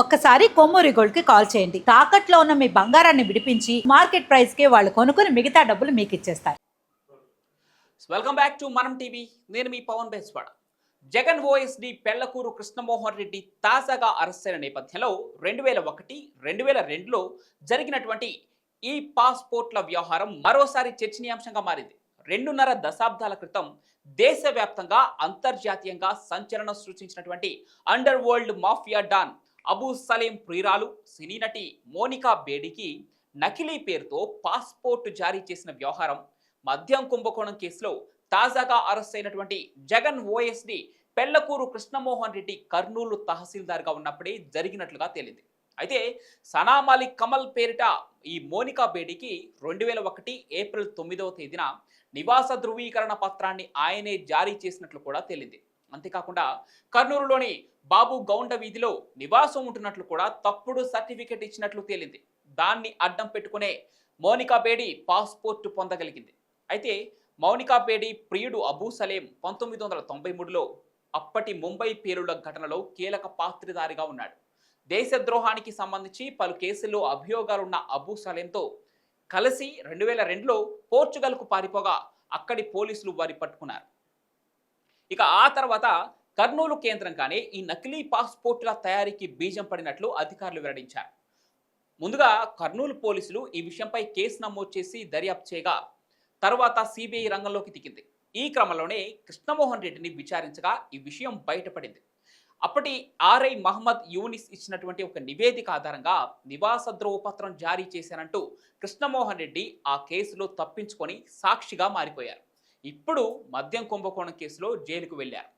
ఒక్కసారి కొమ్మూరి గోల్డ్కి కాల్ చేయండి. తాకట్లో ఉన్న మీ బంగారాన్ని విడిపించి మార్కెట్ ప్రైస్కి వాళ్ళు కొనుక్కుని మిగతా డబ్బులు మీకు ఇచ్చేస్తారు. Welcome back to Manam TV నేను మీ పవన్ బేస్వాడ జగన్ ఓఎస్డి పెళ్ళకూరు కృష్ణమోహన్ రెడ్డి తాజాగా అరెస్ట్ అయిన నేపథ్యంలో రెండు వేల ఒకటి రెండు వేల రెండులో జరిగినటువంటి ఈ పాస్పోర్ట్ల వ్యవహారం మరోసారి చర్చనీయాంశంగా మారింది. రెండున్నర దశాబ్దాల క్రితం దేశవ్యాప్తంగా అంతర్జాతీయంగా సంచలనం సృష్టించినటువంటి underworld mafia don Abu Salim ప్రియురాలు సినీ నటి మోనికా బేడికి నకిలీ పేరుతో పాస్పోర్ట్ జారీ చేసిన వ్యవహారం మద్యం కుంభకోణం కేసులో తాజాగా అరెస్ట్ అయినటువంటి జగన్ ఓఎస్డి పెళ్ళకూరు కృష్ణమోహన్ రెడ్డి కర్నూలు తహసీల్దార్గా ఉన్నప్పుడే జరిగినట్లుగా తేలింది. అయితే సనామాలి కమల్ పేరిట ఈ మోనికా బేడికి రెండు వేల ఒకటి ఏప్రిల్ తొమ్మిదవ తేదీన నివాస ధృవీకరణ పత్రాన్ని ఆయనే జారీ చేసినట్లు కూడా తేలింది. అంతేకాకుండా కర్నూలులోని బాబు గౌండ వీధిలో నివాసం ఉంటున్నట్లు కూడా తప్పుడు సర్టిఫికెట్ ఇచ్చినట్లు తేలింది. దాన్ని అడ్డం పెట్టుకునే మౌనికాబేడి పాస్పోర్ట్ పొందగలిగింది. అయితే మౌనికా బేడి ప్రియుడు అబూ సలేం పంతొమ్మిది వందల తొంభై మూడులో అప్పటి ముంబై పేలుళ్ళ ఘటనలో కీలక పాత్రధారిగా ఉన్నాడు. దేశద్రోహానికి సంబంధించి పలు కేసుల్లో అభియోగాలున్న అబూ సలేంతో కలిసి రెండు వేల రెండులో పోర్చుగల్కు పారిపోగా అక్కడి పోలీసులు వారి పట్టుకున్నారు. ఇక ఆ తర్వాత కర్నూలు కేంద్రంగానే ఈ నకిలీ పాస్పోర్టుల తయారీకి బీజం పడినట్లు అధికారులు వెల్లడించారు. ముందుగా కర్నూలు పోలీసులు ఈ విషయంపై కేసు నమోదు చేసి దర్యాప్తు చేయగా తర్వాత సిబిఐ రంగంలోకి దిగింది. ఈ క్రమంలోనే కృష్ణమోహన్ రెడ్డిని విచారించగా ఈ విషయం బయటపడింది. అప్పటి ఆర్ఐ మహమ్మద్ యూనిస్ ఇచ్చినటువంటి ఒక నివేదిక ఆధారంగా నివాస ధ్రువపత్రం జారీ చేశానంటూ కృష్ణమోహన్ రెడ్డి ఆ కేసులో తప్పించుకొని సాక్షిగా మారిపోయారు. ఇప్పుడు మద్యం కుంభకోణం కేసులో జైలుకు వెళ్ళారు